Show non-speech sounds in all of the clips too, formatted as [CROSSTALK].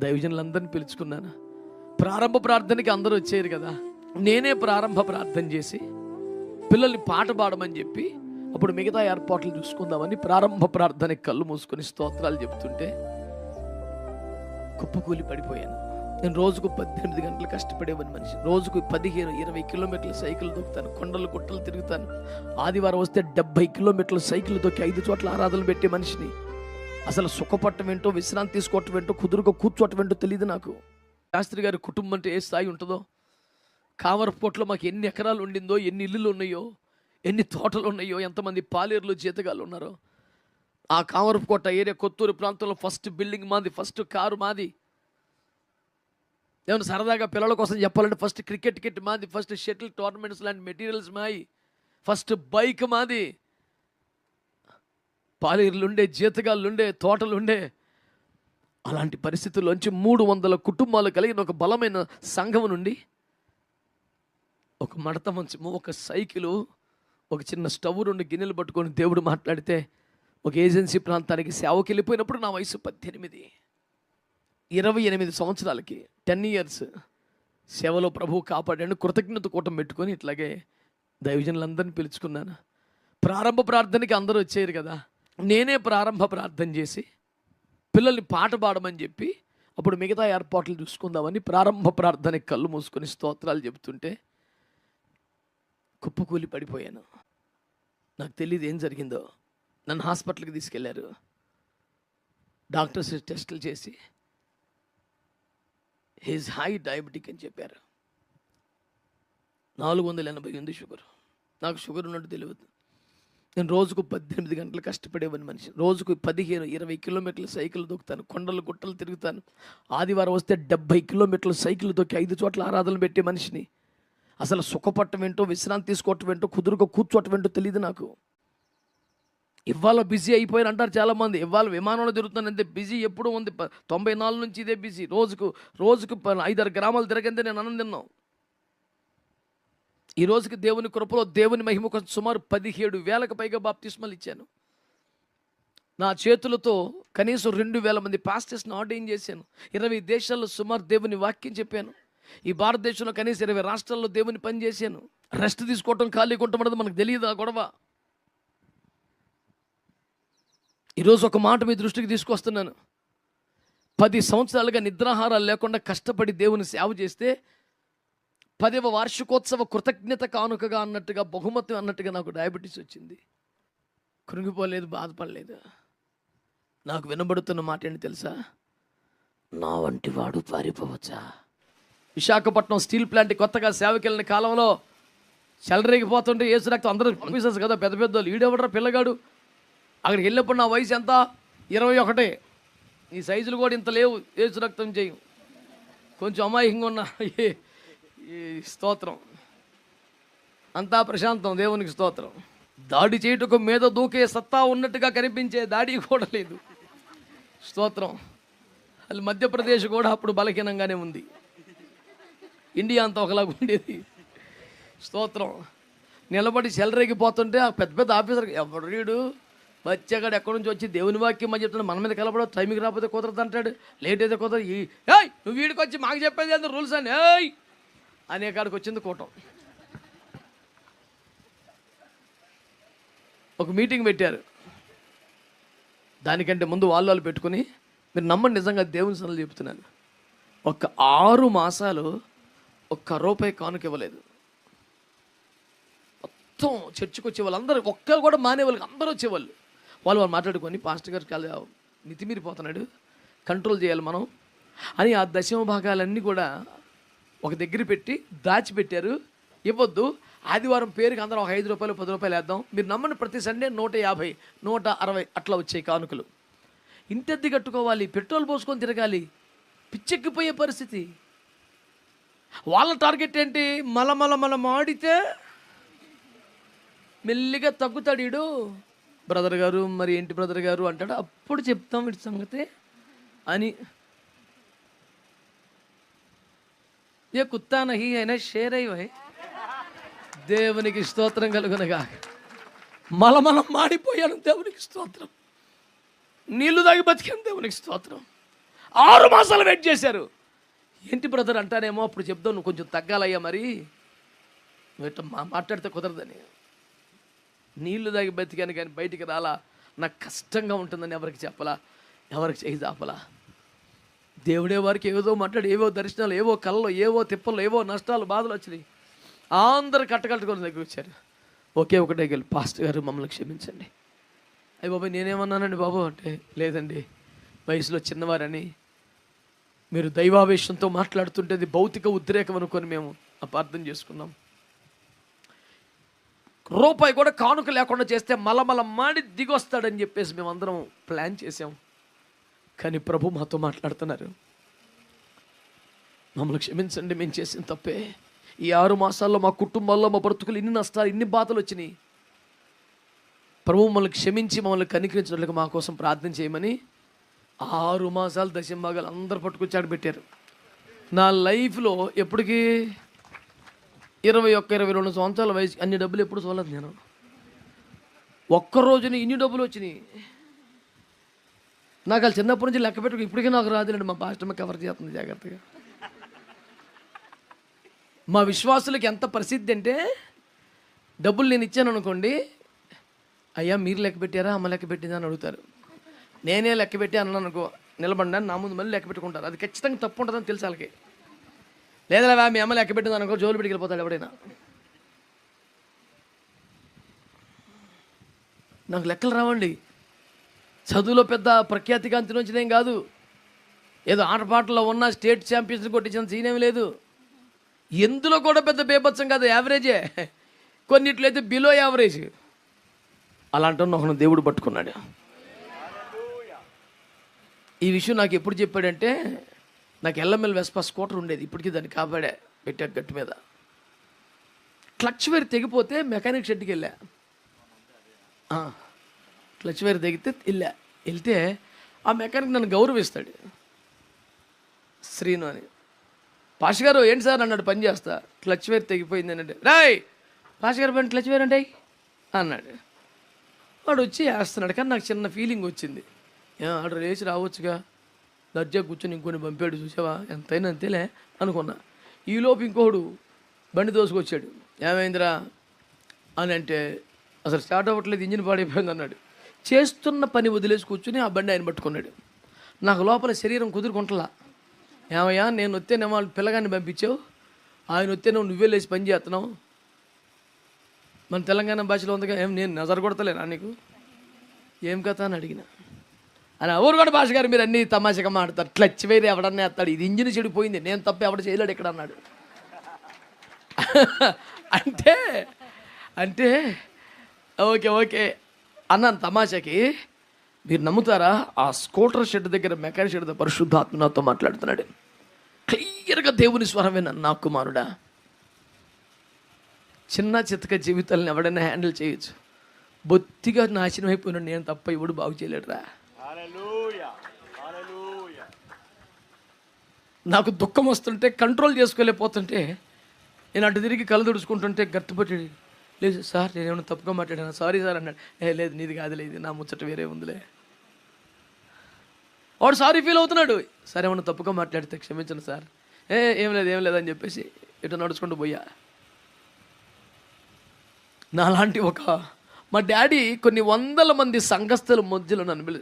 దైవజనులందరినీ పిలుచుకున్నాను. ప్రారంభ ప్రార్థనకి అందరూ వచ్చారు కదా. నేనే ప్రారంభ ప్రార్థన చేసి పిల్లల్ని పాట పాడమని చెప్పి అప్పుడు మిగతా ఏర్పాట్లు చూసుకుందామని ప్రారంభ ప్రార్థనకి కళ్ళు మూసుకొని స్తోత్రాలు చెప్తుంటే కుప్పకూలి పడిపోయాను. నేను రోజుకు పద్దెనిమిది గంటలు కష్టపడేవని మనిషి. రోజుకు పదిహేను ఇరవై కిలోమీటర్ల సైకిల్ దొక్కుతాను. కొండలు గుట్టలు తిరుగుతాను. ఆదివారం వస్తే డెబ్బై కిలోమీటర్ల సైకిల్ దొక్కి ఐదు చోట్ల ఆరాధనలు పెట్టే మనిషిని. అసలు సుఖపట్టం ఏంటో విశ్రాంతి తీసుకోవటం ఏంటో కుదురుగా కూర్చోవటం ఏంటో తెలియదు నాకు. శాస్త్రి గారి కుటుంబం అంటే ఏ స్థాయి ఉంటుందో? కామరపోట్లో మాకు ఎన్ని ఎకరాలు ఉండిందో ఎన్ని ఇల్లులు ఉన్నాయో ఎన్ని తోటలు ఉన్నాయో ఎంతమంది పాలేరులు జీతగాళ్ళు ఉన్నారో? ఆ కావరపుకోట ఏరియా కొత్తూరు ప్రాంతంలో ఫస్ట్ బిల్డింగ్ మాది ఫస్ట్ కారు మాది. ఏమైనా సరదాగా పిల్లల కోసం చెప్పాలంటే ఫస్ట్ క్రికెట్ కిట్ మాది ఫస్ట్ షటిల్ టోర్నమెంట్స్ లాంటి మెటీరియల్స్ మాయి ఫస్ట్ బైక్ మాది. పాలేరులుండే జీతగాళ్ళుండే తోటలుండే. అలాంటి పరిస్థితుల్లోంచి మూడు వందల కుటుంబాలు కలిగిన ఒక బలమైన సంఘం నుండి ఒక మడత మంచము ఒక సైకిలు ఒక చిన్న స్టవ్ రెండు గిన్నెలు పట్టుకొని దేవుడు మాట్లాడితే ఒక ఏజెన్సీ ప్రాంతానికి సేవకి వెళ్ళిపోయినప్పుడు నా వయసు పద్దెనిమిది. ఇరవై ఎనిమిది సంవత్సరాలకి టెన్ ఇయర్స్ సేవలో ప్రభువు కాపాడాను కృతజ్ఞత కూటం పెట్టుకొని ఇట్లాగే దైవజనులందరినీ పిలుచుకున్నాను. ప్రారంభ ప్రార్థనకి అందరూ వచ్చారు కదా. నేనే ప్రారంభ ప్రార్థన చేసి పిల్లల్ని పాట పాడమని చెప్పి అప్పుడు మిగతా ఏర్పాట్లు చూసుకుందామని ప్రారంభ ప్రార్థనకి కళ్ళు మూసుకొని స్తోత్రాలు చెబుతుంటే కుప్పకూలి పడిపోయాను. నాకు తెలియదు ఏం జరిగిందో. నన్ను హాస్పిటల్కి తీసుకెళ్ళారు. డాక్టర్స్ టెస్టులు చేసి హీజ్ హై డయాబెటిక్ అని చెప్పారు. నాలుగు వందల ఎనభై ఉంది షుగర్. నాకు షుగర్ ఉన్నట్టు తెలియదు. నేను రోజుకు పద్దెనిమిది గంటలు కష్టపడేవని మనిషి. రోజుకు పదిహేను ఇరవై కిలోమీటర్ల సైకిల్ దొక్కుతాను కొండలు గుట్టలు తిరుగుతాను. ఆదివారం వస్తే డెబ్బై కిలోమీటర్లు సైకిల్ దొక్కి ఐదు చోట్ల ఆరాధనలు పెట్టే మనిషిని. అసలు సుఖపట్టం ఏంటో విశ్రాంతి తీసుకోవటం ఏంటో కుదురుగా కూర్చోవటం ఏంటో తెలియదు నాకు. ఇవాళ బిజీ అయిపోయారు అంటారు చాలామంది. ఇవాళ విమానంలో తిరుగుతాను బిజీ ఎప్పుడూ ఉంది. తొంభై నాలుగు నుంచి ఇదే బిజీ. రోజుకు రోజుకు ఐదారు గ్రామాలు తిరగంతే నేను ఆనందిన్నాం ఈ రోజుకి దేవుని కృపలో దేవుని మహిమ కోసం సుమారు పదిహేడు వేలకు పైగా బాప్తిస్మలు ఇచ్చాను. నా చేతులతో కనీసం రెండు వేల మంది పాస్టర్స్ని ఆర్డైన్ చేశాను. ఇరవై దేశాల్లో సుమారు దేవుని వాక్యం చెప్పాను. ఈ భారతదేశంలో కనీసం ఇరవై రాష్ట్రాల్లో దేవుని పని చేశాను. రెస్ట్ తీసుకోవటం ఖాళీ కొట్టమన్నది మనకు తెలియదు ఆ గొడవ? ఈరోజు ఒక మాట మీ దృష్టికి తీసుకొస్తున్నాను. పది సంవత్సరాలుగా నిద్రాహారాలు లేకుండా కష్టపడి దేవుని సేవ చేస్తే పదవ వార్షికోత్సవ కృతజ్ఞత కానుకగా అన్నట్టుగా బహుమతి అన్నట్టుగా నాకు డయాబెటీస్ వచ్చింది. కృంగిపోలేదు బాధపడలేదు. నాకు వినబడుతున్న మాట ఏంటి తెలుసా? నా వంటి వాడు పారిపోవచ్చా? విశాఖపట్నం స్టీల్ ప్లాంట్ కొత్తగా సేవకి వెళ్ళిన కాలంలో చెలరేగిపోతుంటే ఏసు రక్తం అందరూ పంపిస్తారు కదా పెద్ద పెద్ద వాళ్ళు ఈడెవడరా పిల్లగాడు? అక్కడికి వెళ్ళినప్పుడు నా వయసు ఎంత? ఇరవై ఒకటే. ఈ సైజులు కూడా ఇంత లేవు. ఏసు రక్తం చేయం. కొంచెం అమాయకంగా ఉన్నా. ఈ- స్తోత్రం. అంతా ప్రశాంతం దేవునికి స్తోత్రం. దాడి చేయుటకు మీద దూకే సత్తా ఉన్నట్టుగా కనిపించే దాడి కూడా లేదు. స్తోత్రం. అది మధ్యప్రదేశ్ కూడా అప్పుడు బలహీనంగానే ఉంది. ఇండియా అంతా ఒకలాగా ఉండేది. స్తోత్రం. నిలబడి చెలరేగిపోతుంటే ఆ పెద్ద పెద్ద ఆఫీసర్ ఎవడు రీడు వచ్చాగాడు ఎక్కడి నుంచి వచ్చి దేవుని వాక్యం అని చెప్తున్నాడు. మన మీద కలపడం టైంకి రాకపోతే కుదరదు అంటాడు. లేట్ అయితే కుదరదు. ఈ ఏయ్ నువ్వు వీడికి వచ్చి మాకు చెప్పేది రూల్స్ అని. ఏయ్ అనే కాడికి వచ్చింది కూటం. ఒక మీటింగ్ పెట్టారు. దానికంటే ముందు వాళ్ళు వాళ్ళు పెట్టుకుని మీరు నమ్మండి నిజంగా దేవుని సన్నలు చెప్తున్నాను. ఒక ఆరు మాసాలు ఒక్క రూపాయి కానుక ఇవ్వలేదు. మొత్తం చర్చకు వచ్చే వాళ్ళందరూ ఒక్కరు కూడా మానేవాళ్ళకి అందరూ వచ్చేవాళ్ళు వాళ్ళు. వాళ్ళు మాట్లాడుకొని పాస్టర్ గారు చాలా మితిమీరిపోతున్నాడు కంట్రోల్ చేయాలి మనం. అని ఆ దశమ భాగాలన్నీ కూడా ఒక దగ్గర పెట్టి దాచిపెట్టారు. ఇవ్వద్దు. ఆదివారం పేరుకి అందరం ఒక ఐదు రూపాయలు పది రూపాయలు వేద్దాం. మీరు నమ్మని ప్రతి సండే నూట యాభై నూట అరవై అట్లా వచ్చాయి కానుకలు. ఇంతెద్ది కట్టుకోవాలి పెట్రోల్ పోసుకొని తిరగాలి. పిచ్చెక్కిపోయే పరిస్థితి. వాళ్ళ టార్గెట్ ఏంటి? మలమల మల మాడితే మెల్లిగా తగ్గుతాడు బ్రదర్ గారు మరి ఏంటి బ్రదర్ గారు అంటాడు. అప్పుడు చెప్తాం వీటి సంగతి అని ఏ కుత్తా నహి అయినా షేర్ అయ్యి దేవునికి స్తోత్రం కలుగునగా మలమలం మాడిపోయాను దేవునికి స్తోత్రం. నీళ్ళు తాగి బతికాను దేవునికి స్తోత్రం. ఆరు మాసాలు వెయిట్ చేశారు. ఏంటి బ్రదర్ అంటానేమో అప్పుడు చెప్దాం నువ్వు కొంచెం తగ్గాలయ్యా మరి. నువ్వు ఇట్లా మా మాట్లాడితే కుదరదని. నీళ్ళు తాగి బతికాను కానీ బయటికి రాలా. నాకు కష్టంగా ఉంటుందని ఎవరికి చెప్పలా? ఎవరికి చేయి చాపలా దేవుడే వారికి ఏదో మాట్లాడి ఏవో దర్శనాలు ఏవో కళ్ళు ఏవో తిప్పలు ఏవో నష్టాలు బాధలు వచ్చినాయి. అందరు కట్టకట్టుకొని దగ్గర వచ్చారు. ఒకే ఒకటే గెలి పాస్టర్ గారు మమ్మల్ని క్షమించండి. అయ్యి బాబు నేనేమన్నానండి బాబు అంటే లేదండి వయసులో చిన్నవారని. మీరు దైవావేశంతో మాట్లాడుతుంటే అది భౌతిక ఉద్రేకం అనుకొని మేము అపార్థం చేసుకున్నాం. రూపాయి కూడా కానుక లేకుండా చేస్తే మలమల మాడి దిగొస్తాడని చెప్పేసి మేమందరం ప్లాన్ చేసాం కానీ ప్రభు మాతో మాట్లాడుతున్నారు. మమ్మల్ని క్షమించండి మేము చేసిన తప్పే. ఈ ఆరు మాసాల్లో మా కుటుంబాల్లో మా బ్రతుకులు ఇన్ని నష్టాలు ఇన్ని బాధలు వచ్చినాయి. ప్రభు మమ్మల్ని క్షమించి మమ్మల్ని కనికరించినట్లుగా మా కోసం ప్రార్థన చేయమని ఆరు మాసాలు దశంభాగాలు అందరు పట్టుకొచ్చాడు పెట్టారు. నా లైఫ్లో ఎప్పటికీ ఇరవై ఒక్క ఇరవై రెండు సంవత్సరాల వయసు అన్ని డబ్బులు ఎప్పుడు చూడలేదు నేను. ఒక్క రోజున ఇన్ని డబ్బులు వచ్చినాయి. నాకు వాళ్ళు చిన్నప్పటి నుంచి లెక్క పెట్టుకు ఇప్పటికీ నాకు రాదులేండి మా పాస్టమ్మ కవర్ చేస్తుంది జాగ్రత్తగా. మా విశ్వాసులకి ఎంత ప్రసిద్ధి అంటే డబ్బులు నేను ఇచ్చాను అనుకోండి అయ్యా మీరు లెక్క పెట్టారా అమ్మ లెక్క పెట్టిందా అని అడుగుతారు. నేనే లెక్క పెట్టి అన్నాను అనుకో నిలబడినా నా ముందు మళ్ళీ లెక్క పెట్టుకుంటారు. అది ఖచ్చితంగా తప్పు ఉంటుందని తెలుసు వాళ్ళకి. లేదా మీ అమ్మ లెక్క పెట్టింది అనుకో జోలు పెట్టుకెళ్ళిపోతాడు ఎవడైనా. నాకు లెక్కలు రావండి. చదువులో పెద్ద ప్రఖ్యాతిగాంతి వచ్చినేం కాదు. ఏదో ఆటపాటలో ఉన్న స్టేట్ ఛాంపియన్స్ కొట్టించిన సీన్ ఏమి లేదు. ఎందులో కూడా పెద్ద బేపత్సం కాదు యావరేజే. కొన్నిట్లో అయితే బిలో యావరేజ్ అలాంటి ఒకను దేవుడు పట్టుకున్నాడు. ఈ విషయం నాకు ఎప్పుడు చెప్పాడంటే నాకు ఎల్లమెల్ వెస్పా స్కూటర్ ఉండేది ఇప్పటికీ దాన్ని కాపాడా పెట్టా గట్టు మీద. క్లచ్ వేరు తెగిపోతే మెకానిక్ షెడ్కి వెళ్ళా. క్లచ్ వేరు తెగితే వెళ్ళా వెళ్తే ఆ మెకానిక్ నన్ను గౌరవిస్తాడు. శ్రీను అని. పాష గారు ఏంటి సార్ అన్నాడు పని చేస్తా? క్లచ్ వేర్ తెగిపోయింది అంటే రాయ్ పాష గారు పని క్లచ్ వేర్ అంటే? అన్నాడు. వాడు వచ్చి వేస్తున్నాడు కానీ నాకు చిన్న ఫీలింగ్ వచ్చింది. ఆర్డర్ ఆడు లేచి రావచ్చుగా? దర్జా కూర్చొని ఇంకొని పంపాడు చూసావా? ఎంతైనా అంతేలే అనుకున్నా. ఈలోపు ఇంకోడు బండి దోసుకొచ్చాడు. ఏమైందిరా? అని అంటే అసలు స్టార్ట్ అవ్వట్లేదు ఇంజిన్ పాడైపోయింది అన్నాడు. చేస్తున్న పని వదిలేసి కూర్చుని ఆ బండి ఆయన పట్టుకున్నాడు. నాకు లోపల శరీరం కుదురుకుంటలా. ఏమయ్యా నేను వస్తేనే వాళ్ళు పిల్లగాన్ని పంపించావు? ఆయన వస్తేనే నువ్వే లేచి పని చేస్తున్నావు? మన తెలంగాణ భాషలో ఉందిగా ఏం నేను నజర కొడతలేనా నీకు? ఏం కథ అని అడిగిన. అని ఎవరు కూడా భాష గారు మీరు అన్ని తమాషగా మాడతారు క్లచ్ వేరే ఎవడన్నా వేస్తాడు. ఇది ఇంజిన్ చెడిపోయింది. నేను తప్ప ఎవడ చేయలేడు ఇక్కడ అన్నాడు. [LAUGHS] అంటే అంటే ఓకే ఓకే. అన్నాను తమాషాకి మీరు నమ్ముతారా? ఆ స్కూటర్ షెడ్ దగ్గర మెకానిక్ షెడ్ దగ్గర పరిశుద్ధాత్మ నాతో మాట్లాడుతున్నాడు. క్లియర్గా దేవుని స్వరమే నా కుమారుడా చిన్న చితక జీవితాలను ఎవడైనా హ్యాండిల్ చేయొచ్చు. బొత్తిగా నాశనం అయిపోయిన నేను తప్ప ఇప్పుడు బాగు చేయలేడురా. నాకు దుఃఖం వస్తుంటే కంట్రోల్ చేసుకోలేకపోతుంటే నేను అటు తిరిగి కళ్ళు తుడుచుకుంటుంటే గట్టుపట్టి లేదు సార్ నేను ఏమైనా తప్పుగా మాట్లాడాను? సారీ సార్ అన్నాడు. ఏ లేదు నీది కాదు లేదు నా ముచ్చట వేరే ఉందిలే. వాడు సారీ ఫీల్ అవుతున్నాడు. సరే ఏమన్నా తప్పుగా మాట్లాడితే క్షమించండి సార్. ఏ ఏం లేదు ఏం లేదని చెప్పేసి ఇటు నడుచుకుంటూ పోయా. నాలాంటి ఒక మా డాడీ కొన్ని వందల మంది సంఘస్థల మధ్యలో నన్ను పిలి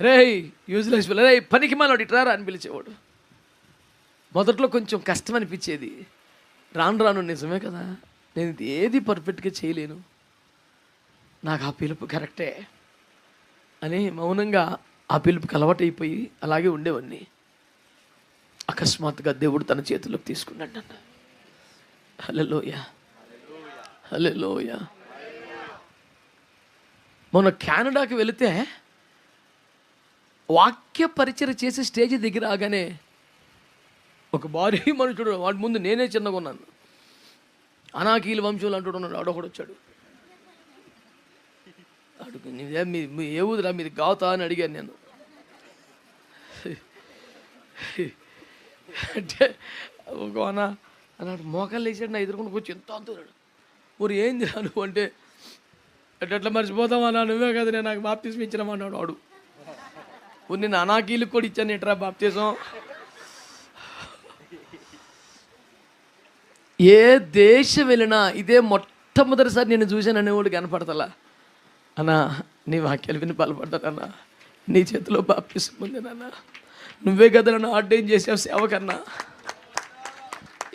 రే యూజ్లెస్ రే పనికి మాలోడు ఇట్రారా అని పిలిచేవాడు. మొదట్లో కొంచెం కష్టం అనిపించేది. రాను రాను నిజమే కదా? నేను ఏది పర్ఫెక్ట్గా చేయలేను. నాకు ఆ పిలుపు కరెక్టే అని మౌనంగా ఆ పిలుపుకి అలవాటైపోయి అలాగే ఉండేవాడిని. అకస్మాత్తుగా దేవుడు తన చేతిలోకి తీసుకున్నాడు నన్ను. హలోయ హలోయ మొన్న కెనడాకి వెళితే వాక్య పరిచయం చేసి స్టేజ్ దగ్గర రాగానే ఒక భారీ మనుషుడు వాడి ముందు నేనే చిన్నగా ఉన్నాను. అనాకీల వంశంలో అంటున్నాడు ఆడొకడు వచ్చాడు. అడుగు మీ ఏ ఊదిరా? మీది గావుతా అని అడిగాను నేను. అంటే ఒక అన్న అన్నాడు మోకాలు వేసాడు నా ఎదురుకుండా వచ్చి ఎంత అంతున్నాడు మరి ఏంది రా నువ్వు అంటే ఎట్లా మర్చిపోతావు అన్నా? నువ్వే కదా నేను నాకు బాప్తిస్మ ఇచ్చినామన్నాడు వాడు కొన్ని అనాకీలు కూడా ఇచ్చాను ఎట్రా బాప్తీసం? ఏ దేశం వెళ్ళినా ఇదే మొట్టమొదటిసారి నేను చూశాను అనేవాడు కనపడతలా? అన్నా నీ వాక్యాలు విని బలపడ్డానన్నా నీ చేతిలో బాప్తిసం ఉంది నాన్న. నువ్వే కదా నన్ను ఆర్డైన్ చేసావు సేవకన్నా.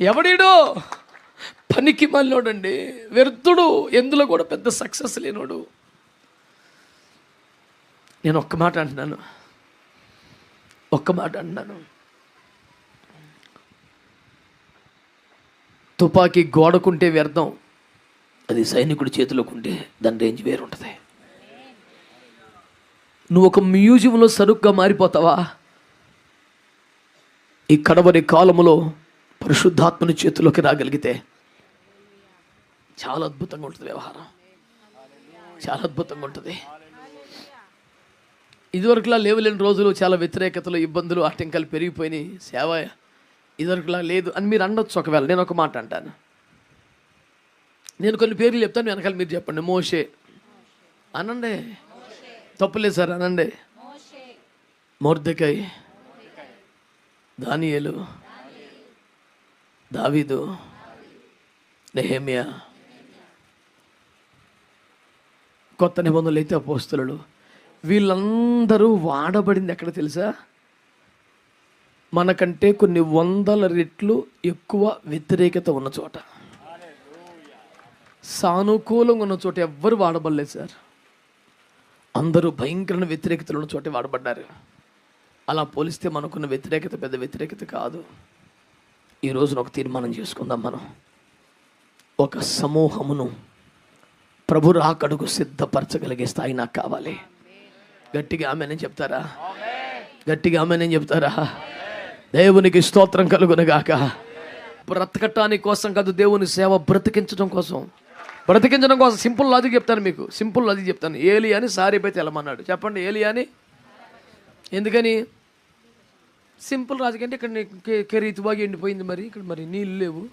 ఎవడీడో? పనికి మళ్ళోడండి వ్యర్థుడు. ఎందులో కూడా పెద్ద సక్సెస్ లేనోడు. నేను ఒక్క మాట అంటున్నాను. ఒక్క మాట అంటున్నాను. తుపాకీ గోడకుంటే వ్యర్థం అది సైనికుడి చేతిలోకుంటే దాని రేంజ్ వేరు ఉంటుంది నువ్వు ఒక మ్యూజియంలో సరుగ్గా మారిపోతావా? ఈ కడవరి కాలములో పరిశుద్ధాత్మని చేతిలోకి రాగలిగితే చాలా అద్భుతంగా ఉంటుంది వ్యవహారం. చాలా అద్భుతంగా ఉంటుంది. ఇదివరకులా లేవలేని రోజులు చాలా వ్యతిరేకతలు ఇబ్బందులు ఆటంకాలు పెరిగిపోయినాయి. సేవ ఇదివరకులా లేదు అని మీరు అనొచ్చు ఒకవేళ. నేను ఒక మాట అంటాను. నేను కొన్ని పేర్లు చెప్తాను వెనకాల మీరు చెప్పండి. మోషే. అనండి. తప్పులేదు సార్ అనండి. మోర్దకాయ్. దానియలు. దావీదు. నెహేమియా. కొత్త నిబంధనలు అయితే అపోస్తులు వీళ్ళందరూ వాడబడింది ఎక్కడ తెలుసా? మనకంటే కొన్ని వందల రెట్లు ఎక్కువ వ్యతిరేకత ఉన్న చోట. సానుకూలంగా ఉన్న చోట ఎవ్వరు వాడబడలేదు సార్. అందరూ భయంకరమైన వ్యతిరేకతలు ఉన్న చోటే వాడబడ్డారు. అలా పోలిస్తే మనకున్న వ్యతిరేకత పెద్ద వ్యతిరేకత కాదు. ఈ రోజున ఒక తీర్మానం చేసుకుందాం మనం. ఒక సమూహమును ప్రభు రాకడుకు సిద్ధపరచగలిగే స్థాయి నాకు కావాలి. గట్టిగా ఆమె చెప్తారా? గట్టిగా ఆమె చెప్తారా? దేవునికి స్తోత్రం కలుగునగాక బ్రతకటానికి కోసం కాదు దేవుని సేవ బ్రతికించడం కోసం. బ్రతికించడం కోసం సింపుల్ లాజిక్ చెప్తాను మీకు. సింపుల్ లాజిక్ చెప్తాను. ఏలి అని సారీపై తెలమన్నాడు చెప్పండి ఏలి అని? ఎందుకని? సింపుల్ రాజకీయ అంటే ఇక్కడ కెరీతి బాగా ఎండిపోయింది మరి. ఇక్కడ మరి నీళ్ళు లేవు.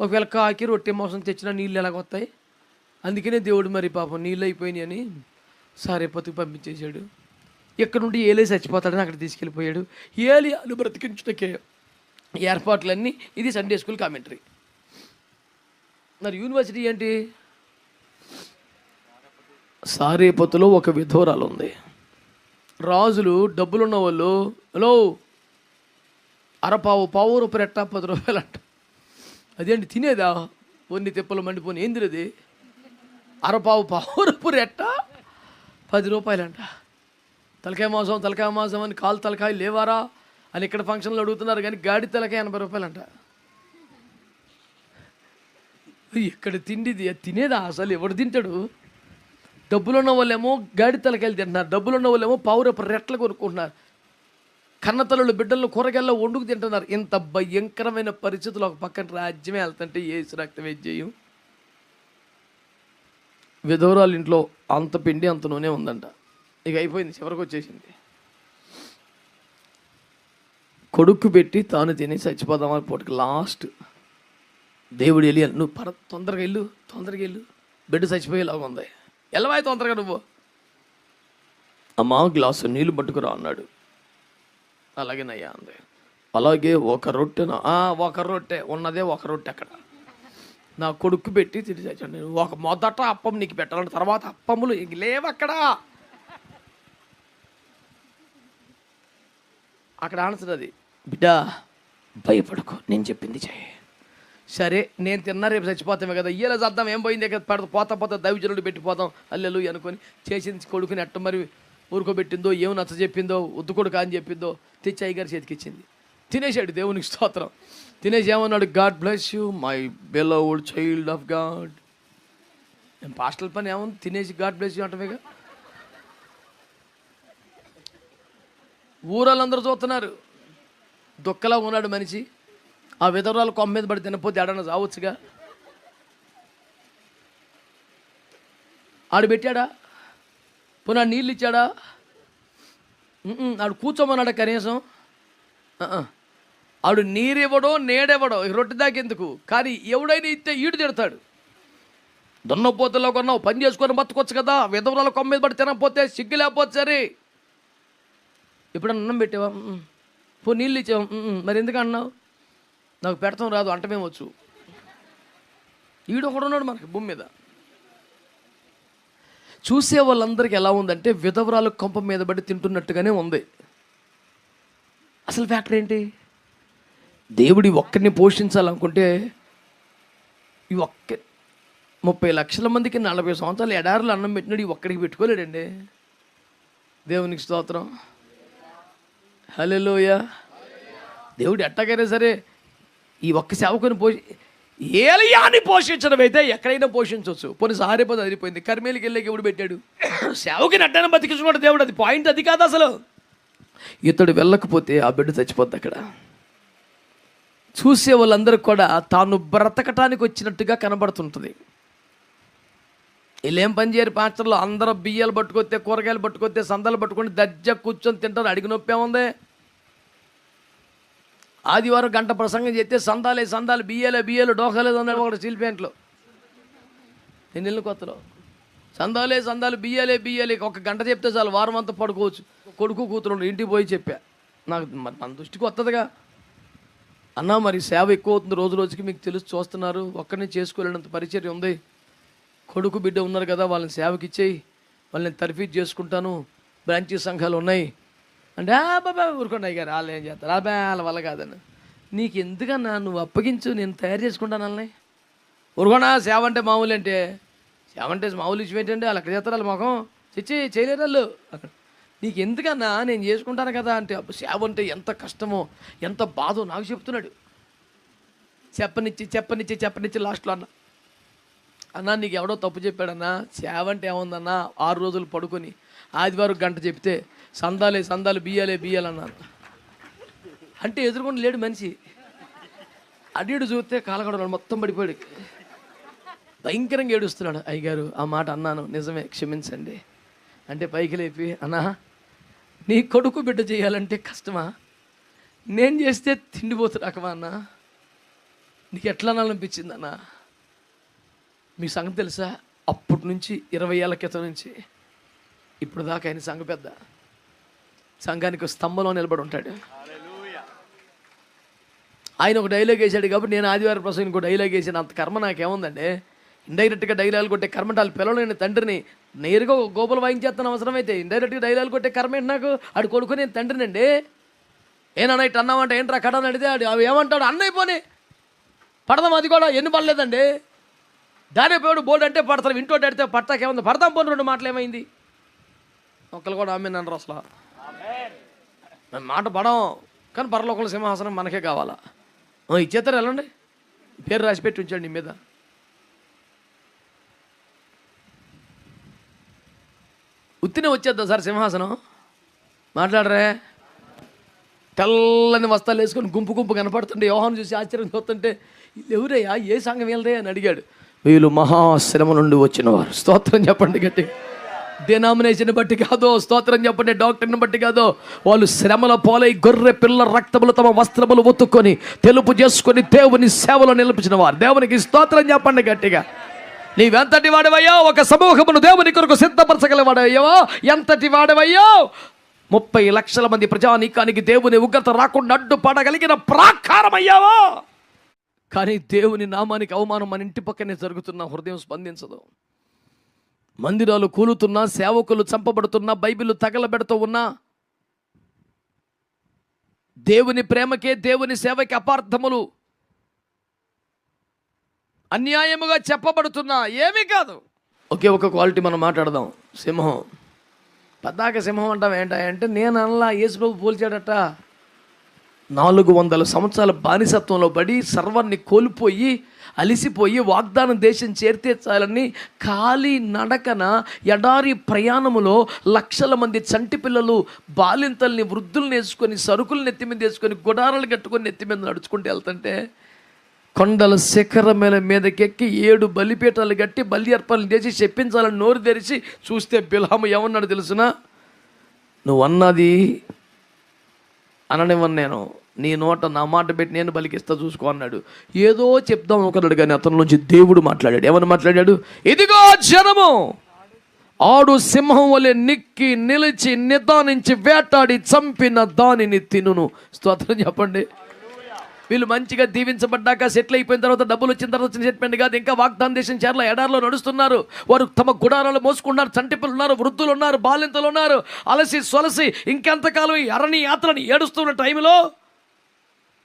ఒకవేళ కాకి రొట్టె మోసం తెచ్చినా నీళ్ళు ఎలాగ వస్తాయి? అందుకనే దేవుడు మరి పాపం నీళ్ళు అయిపోయినాయి అని సారే పంపించేశాడు. ఇక్కడ నుండి ఏలే చచ్చిపోతాడని అక్కడ తీసుకెళ్ళిపోయాడు. ఏలియాలు బ్రతికించుటకే ఏర్పాట్లన్నీ ఇది సండే స్కూల్ కామెంటరీ మరి యూనివర్సిటీ ఏంటి? సారేపతిలో ఒక విధోరాలు ఉంది రాజులు డబ్బులున్న వాళ్ళు హలో అరపావు పావు రూపాయలు ఎట్టా పది రూపాయలు అంట అదేంటి తినేదా? కొన్ని తిప్పలు మండిపోని. ఏందిరది? అరపావు పావు రూపాయలు ఎట్టా పది రూపాయలంట. తలకాయ మాంసం తలకాయ మాంసం అని కాలు తలకాయ లేవారా? అని ఇక్కడ ఫంక్షన్లో అడుగుతున్నారు కానీ గాడి తలకాయ ఎనభై రూపాయలంట. ఇక్కడ తిండిది తినేదా? అసలు ఎవడు తింటాడు? డబ్బులున్న వాళ్ళేమో గాడి తలకాయలు తింటున్నారు డబ్బులున్న వాళ్ళేమో పావురపు రెట్లు కొనుక్కుంటున్నారు. కన్నతల్లులు బిడ్డలను కూరగాయల్లో వండుకు తింటున్నారు. ఇంత భయంకరమైన పరిస్థితులు ఒక పక్కన రాజ్యమే వెళ్తుంటే ఏసు రక్తం చేయం? విధవరాలు ఇంట్లో అంత పిండి అంత నూనె ఉందంట. ఇక అయిపోయింది చివరికి వచ్చేసింది. కొడుకు పెట్టి తాను తిని చచ్చిపోదామని పూటకి లాస్ట్ దేవుడు వెళ్ళి నువ్వు పర తొందరగా వెళ్ళు తొందరగా వెళ్ళు. బిడ్డ చచ్చిపోయేలాగా ఉంది. వెళ్ళవా తొందరగా నువ్వు? అమ్మా గ్లాసు నీళ్ళు పట్టుకురా అన్నాడు. అలాగేనయ్యా అంది. అలాగే ఒక రొట్టెన ఒక రొట్టె ఉన్నదే ఒక రొట్టె అక్కడ. నా కొడుకు పెట్టి తిరిగి చచ్చాను. నేను ఒక మొదట అప్పం నీకు పెట్టాలని తర్వాత అప్పములు ఇంక లేవక్కడ అక్కడ ఆన్సర్ అది. బిడ్డ భయపడకు. నేను చెప్పింది చేయి సరే నేను తిన్నా రేపు చచ్చిపోతామే కదా. ఇయ్యలే చేద్దాం ఏం పోయింది కదా పెడతా పోతా పోతా దైవజనుడు పెట్టిపోతాం అల్లెలు అనుకొని చేసింది కొడుకుని ఎట్ట మరి ఊరుకోబెట్టిందో ఏం నచ్చ చెప్పిందో వద్దు కొడుకు అని చెప్పిందో తెచ్చి అయ్యగారి చేతికి ఇచ్చింది. తినేశాడు దేవునికి స్తోత్రం. తినేసి ఏమన్నాడు? God bless you my beloved child of God నేను పాస్టల్ పని ఏముంది? తినేసి గాడ్ బ్లెస్ యూ అంటవేగా? ఊరాళ్ళందరూ చూస్తున్నారు. దుఃఖలా ఉన్నాడు మనిషి. ఆ విధవరాలు కొమ్మ మీద పడి తినపోతే ఎడన చావచ్చుగా ఆడు పెట్టాడా? పోనీ నీళ్ళు ఇచ్చాడా? ఆడు కూర్చోమన్నాడా కనీసం? ఆడు నీరివ్వడో నేడెవ్వడో రొట్టె దాకెందుకు? కానీ ఎవడైనా ఇస్తే ఈడు తిడతాడు. దున్నపోతులో కొన్నావు పని చేసుకొని బతకొచ్చు కదా. విధవరాలు కొమ్మ మీద పడి తినకపోతే సిగ్గు లేకపోతే సరే. ఎప్పుడన్నా అన్నం పెట్టావా? పో నీళ్ళు ఇచ్చావా? మరి ఎందుకు అన్నావు? నాకు పెడతాం రాదు అంటమేమొచ్చు ఈడు ఒకడు ఉన్నాడు మనకి భూమి మీద. చూసే వాళ్ళందరికీ ఎలా ఉందంటే విధవరాలు కొంప మీద పడి తింటున్నట్టుగానే ఉంది. అసలు ఫ్యాక్టర్ ఏంటి? దేవుడి ఒక్కరిని పోషించాలనుకుంటే ఈ ఒక్క ముప్పై లక్షల మందికి నలభై సంవత్సరాలు ఎడారులు అన్నం పెట్టినాడు ఈ ఒక్కడికి పెట్టుకోలేడండి. దేవునికి స్తోత్రం. హలోయ దేవుడు ఎట్టకైనా సరే ఈ ఒక్క సేవకుని పోషి ఏలయాన్ని పోషించడం అయితే ఎక్కడైనా పోషించవచ్చు. పోనీ సారేపోతే అదిపోయింది కర్మేలకి వెళ్ళకి ఎవడు పెట్టాడు? సేవకుని అడ్డాన్ని బతికించుకోవడం దేవుడు. అది పాయింట్ అది కాదు అసలు. ఇతడు వెళ్ళకపోతే ఆ బిడ్డ చచ్చిపోద్ది అక్కడ. చూసే వాళ్ళందరూ కూడా తాను బ్రతకటానికి వచ్చినట్టుగా కనబడుతుంటుంది. వీళ్ళేం పని చేయరు పాస్టర్లు? అందరూ బియ్యాలు పట్టుకొస్తే కూరగాయలు పట్టుకొస్తే సందలు పట్టుకొని దజ్జ కూర్చొని తింటారు. అడిగి నొప్పి ఏముంది? ఆదివారం గంట ప్రసంగం చేస్తే సందాలే సందాలు బియ్యాలే బియ్యాలు డోకలేదు అన్నాడు ఒకటి స్టీల్ ప్యాంట్లో. ఎన్ని కొత్తలో? సందాలే సందాలు బియ్యాలే బియ్యాలే. ఒక గంట చెప్తే చాలు వారం అంతా పడుకోవచ్చు. కొడుకు కూతురు ఇంటికి పోయి చెప్పా. నాకు మరి మన దృష్టికి వస్తుందిగా అన్నా మరి సేవ ఎక్కువ అవుతుంది రోజు రోజుకి మీకు తెలుసు చూస్తున్నారు. ఒక్కరిని చేసుకోలేనంత పరిచర్య ఉంది. కొడుకు బిడ్డ ఉన్నారు కదా వాళ్ళని సేవకి ఇచ్చేయి వాళ్ళని తర్ఫీజ్ చేసుకుంటాను బ్రాంచీ సంఘాలు ఉన్నాయి. అంటే బాబా ఊరుకోండి అయ్యారు వాళ్ళు ఏం చేస్తారు? అబ్బా వాళ్ళ వల్ల కాదని. నీకు ఎందుకన్నా నువ్వు అప్పగించు నేను తయారు చేసుకుంటాను వాళ్ళని. ఊరుకోనా సేవ అంటే మామూలు అంటే సేవ అంటే మామూలు ఇచ్చి ఏంటంటే వాళ్ళు ఎక్కడ చేస్తారు వాళ్ళ మొఖం. చిచ్చి చేయలేరు వాళ్ళు. అక్కడ నీకు ఎందుకన్నా నేను చేసుకుంటాను కదా అంటే అబ్బా, సేవ అంటే ఎంత కష్టమో ఎంత బాధో నాకు చెప్తున్నాడు. చెప్పనిచ్చి చెప్పనిచ్చి చెప్పనిచ్చి లాస్ట్లో అన్న. అన్నా నీకు ఎవడో తప్పు చెప్పాడన్నా సేవ అంటే ఏముందన్నా ఆరు రోజులు పడుకొని ఆదివారం గంట చెప్తే సందాలే సందాలు బియ్యాలే బియ్యాలన్నా. అంటే ఎదుర్కొని లేడు మనిషి. అడిడు చూస్తే కాలగడలు మొత్తం పడిపోయాడు. భయంకరంగా ఏడుస్తున్నాడు. అయ్యగారు ఆ మాట అన్నాను. నిజమే క్షమించండి. అంటే పైకి లేపి అన్నా నీ కొడుకు బిడ్డ చేయాలంటే కష్టమా? నేను చేస్తే తిండిపోతు రకమా అన్నా? నీకు ఎట్లా అనిపించింది అన్నా? మీ సంగతి తెలుసా? అప్పటి నుంచి ఇరవై ఏళ్ళ క్రితం నుంచి ఇప్పుడు దాకా ఆయన సంఘ పెద్ద. సంఘానికి స్తంభంలో నిలబడి ఉంటాడు. ఆయన ఒక డైలాగ్ వేసాడు కాబట్టి నేను ఆదివారం ప్రసంగం ఇంకో డైలాగ్ వేసాను అంత కర్మ నాకేముందండి? ఇండైరెక్ట్గా డైలాగులు కొట్టే కర్మ అంటే వాళ్ళ పిల్లలు తండ్రిని నేరుగా గోపులు వాయించేస్తాను అవసరమైతే ఇండైరెక్ట్గా డైలాగులు కొట్టే కర్మ ఏంటి నాకు? ఆడు కొడుకు నేను తండ్రినండి? ఏనన్నా ఇటు అన్నామంటే ఏంట్రా కడని అడిగితే ఆడు అవి ఏమంటాడు? అన్నయ్య పోనీ. పడదాం అది కూడా ఎన్ని పడలేదండి? దాని పేరు బోర్డు అంటే పడతారు ఇంటోటి అడితే పడతాకేముంది పడతాం పోను రెండు మాటలు ఏమైంది? ఒకళ్ళు కూడా ఆమె నన్ను అసలు. మేము మాట పడం కానీ పరలోకంలో సింహాసనం మనకే కావాలా? ఇచ్చేస్తారు వెళ్ళండి. పేరు రాసి పెట్టి ఉంచండి నీ మీద. ఉత్తినే వచ్చేద్దా సార్ సింహాసనం? మాట్లాడరే. తెల్లని వస్త్రాలు వేసుకొని గుంపు గుంపు కనపడుతుంటే యోహాను చూసి ఆశ్చర్యం చూస్తుంటే ఎవరయ్యా? ఏ సంఘం వెళ్ళదే అని అడిగాడు. వీళ్ళు మహాశ్రమ నుండి వచ్చిన వారు స్తోత్రం చెప్పండి గట్టి. డినామినేషన్ బట్టి కాదో స్తోత్రం చెప్పండి డాక్టర్ని బట్టి కాదో వాళ్ళు శ్రమల పోలై గొర్రె పిల్ల రక్తములు తమ వస్త్రములు ఒత్తుకొని తెలుపు చేసుకొని దేవుని సేవలో నిలిపించిన వారు దేవునికి స్తోత్రం చెప్పండి గట్టిగా. నీవెంతటి వాడవయ్యో? ఒక సమూహమును దేవుని కొరకు సిద్ధపరచగలవాడయ్యో ఎంతటి వాడవయ్యో? ముప్పై లక్షల మంది ప్రజానీకానికి దేవుని ఉగ్రత రాకుండా అడ్డుపడగలిగిన ప్రాకారమయ్యావా? కానీ దేవుని నామానికి అవమానం మన ఇంటి పక్కనే జరుగుతున్న హృదయం స్పందించదు. మందిరాలు కూలుతున్నా సేవకులు చంపబడుతున్నా బైబిల్ తగలబెడుతూ ఉన్నా దేవుని ప్రేమకే దేవుని సేవకి అపార్థములు అన్యాయముగా చెప్పబడుతున్నా ఏమీ కాదు. ఒకే ఒక క్వాలిటీ మనం మాట్లాడదాం. సింహం. పద్దాక సింహం అంటాం ఏంటంటే నేను అనలా యేసు ప్రభు పోల్చాడట నాలుగు వందల సంవత్సరాల బానిసత్వంలో పడి సర్వాన్ని కోల్పోయి అలిసిపోయి వాగ్దానం దేశం చేర్తేచాలని ఖాళీ నడకన ఎడారి ప్రయాణములో లక్షల మంది చంటి పిల్లలు బాలింతల్ని వృద్ధులు నేర్చుకొని సరుకులు నెత్తి మీద వేసుకొని గుడారాలు కట్టుకొని నెత్తి మీద నడుచుకుంటూ వెళ్తుంటే కొండల శిఖరమైన మీదకెక్కి ఏడు బలిపీఠాలు కట్టి బలి అర్పణలు చేసి చెప్పించాలని నోరు తెరిచి చూస్తే బిల్హాము ఏమన్నాడు తెలుసునా? నువ్వు అన్నది అననివ్వను నేను. నీ నోట నా మాట పెట్టి నేను బలికిస్తా చూసుకో అన్నాడు. ఏదో చెప్దాం అనుకున్నాడు కానీ అతని నుంచి దేవుడు మాట్లాడాడు. ఏమని మాట్లాడాడు? ఇదిగో జనము! ఆడు సింహం వలె నిక్కి నిలిచి నిదానించి వేటాడి చంపిన దానిని తినును. స్తోత్రం చెప్పండి. వీళ్ళు మంచిగా దీవించబడ్డాక సెటిల్ అయిపోయిన తర్వాత డబ్బులు వచ్చిన తర్వాత వచ్చిన సెటిల్మెంట్ కాదు. ఇంకా వాగ్దాన దేశం చేరల ఎడారిలో నడుస్తున్నారు. వారు తమ గుడారాలు మోసుకున్నారు చంటిపిల్లలు ఉన్నారు వృద్ధులు ఉన్నారు బాలింతలు ఉన్నారు అలసి సొలసి ఇంకెంతకాలం ఈ అరణి యాత్రని ఏడుస్తున్న టైంలో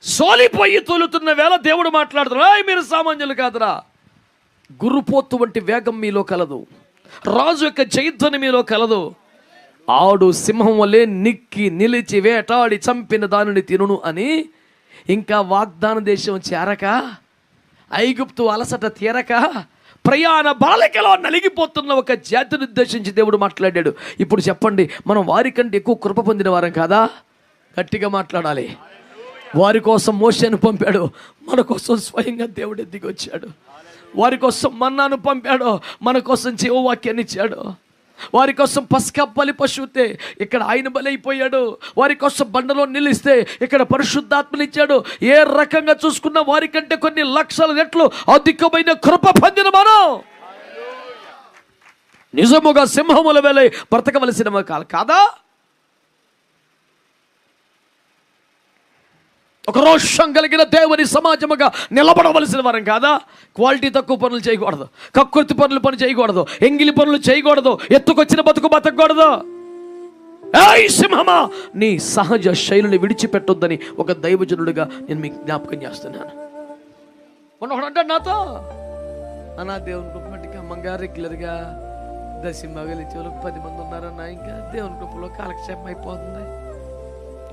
సోలిపోయి తూలుతున్న వేళ దేవుడు మాట్లాడుతున్నాడు. "ఏయ్, మీరు సామాన్యులు కాదురా. గురుపోతు వంటి వేగం మీలో కలదు. రాజు యొక్క జయధ్వని మీలో కలదు. ఆడు సింహం వలె నిక్కి నిలిచి వేటాడి చంపిన దానిని తినును అని ఇంకా వాగ్దాన దేశం చేరక ఐగుప్తు అలసట తీరక ప్రయాణ బాలికలో నలిగిపోతున్న ఒక జాతిని ఉద్దేశించి దేవుడు మాట్లాడాడు. ఇప్పుడు చెప్పండి మనం వారికంటే ఎక్కువ కృప పొందిన వారం కాదా? గట్టిగా మాట్లాడాలి. వారి కోసం మోషను పంపాడు మన కోసం స్వయంగా దేవుడు దిగి వచ్చాడు వారి కోసం మన్నాను పంపాడు మన కోసం జీవవాక్యాన్ని ఇచ్చాడు. వారి కోసం పసక బలి పశువుతే ఇక్కడ ఆయన బలైపోయాడు. వారి కోసం బండలో నిలిస్తే ఇక్కడ పరిశుద్ధాత్మనిచ్చాడు ఏ రకంగా చూసుకున్నా వారి కంటే కొన్ని లక్షల రెట్లు అధికమైన కృప పొందిన మనం. నిజముగా సింహముల వేలై బ్రతకవలసిన కాదు. కాదా? ఒక రోషం కలిగిన దేవుని సమాజముగా నిలబడవలసిన వారం కాదా? క్వాలిటీ తక్కువ పనులు చేయకూడదు. కక్కుర్తి పనులు పని చేయకూడదు. ఎంగిలి పనులు చేయకూడదు. ఎత్తుకొచ్చిన బతుకు బతకూడదు. ఏయ్ సింహమా! నీ సహజ శైలిని విడిచిపెట్టొద్దని ఒక దైవజనుడిగా నేను మీకు జ్ఞాపకం చేస్తున్నాను. మొన్న అంటాడు నాతో. అన్నా దేవుని కృపమట్టుగా అమ్మంగా రెగ్యులర్గా దశ ఇచ్చే వాళ్ళకి పది మంది ఉన్నారన్నా ఇంకా దేవుని కృపలో కాలక్షేపం అయిపోతుంది.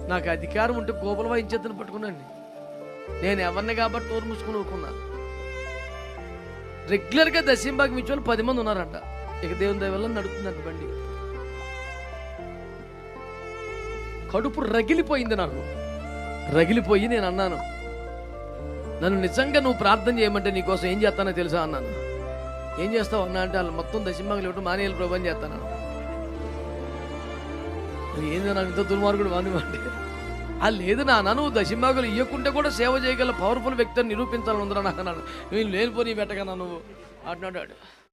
నాకు అధికారం ఉంటే గోపుల వాయించేద్దని పట్టుకున్నాండి. నేను ఎవరిని కాబట్టి నోరు మూసుకుని ఊరుకున్నాను రెగ్యులర్గా దశింబాగ్ ఇచ్చే వాళ్ళు పది మంది ఉన్నారంట. ఇక దేవుని దయ వల్ల నడుతుందంట బండి. కడుపు రగిలిపోయింది నాకు. రగిలిపోయి నేను అన్నాను నన్ను నిజంగా నువ్వు ప్రార్థన చేయమంటే నీకోసం ఏం చేస్తానో తెలుసా? అన్నాను. ఏం చేస్తావు? అన్నా అంటే వాళ్ళు మొత్తం దశింబాగులు ఇవ్వటం మానేయాలి ప్రభు అని చేస్తాను. ఏంది నా ఇంత దుర్మార్గుడు వానివ్వండి ఆ లేదు నాన్న నువ్వు దశింబాగులు ఇవ్వకుంటే కూడా సేవ చేయగల పవర్ఫుల్ వ్యక్తిని నిరూపించాలని ఉందిరా నాన్న నేను లేనిపోని పెట్టగా నువ్వు? అంటున్నాడు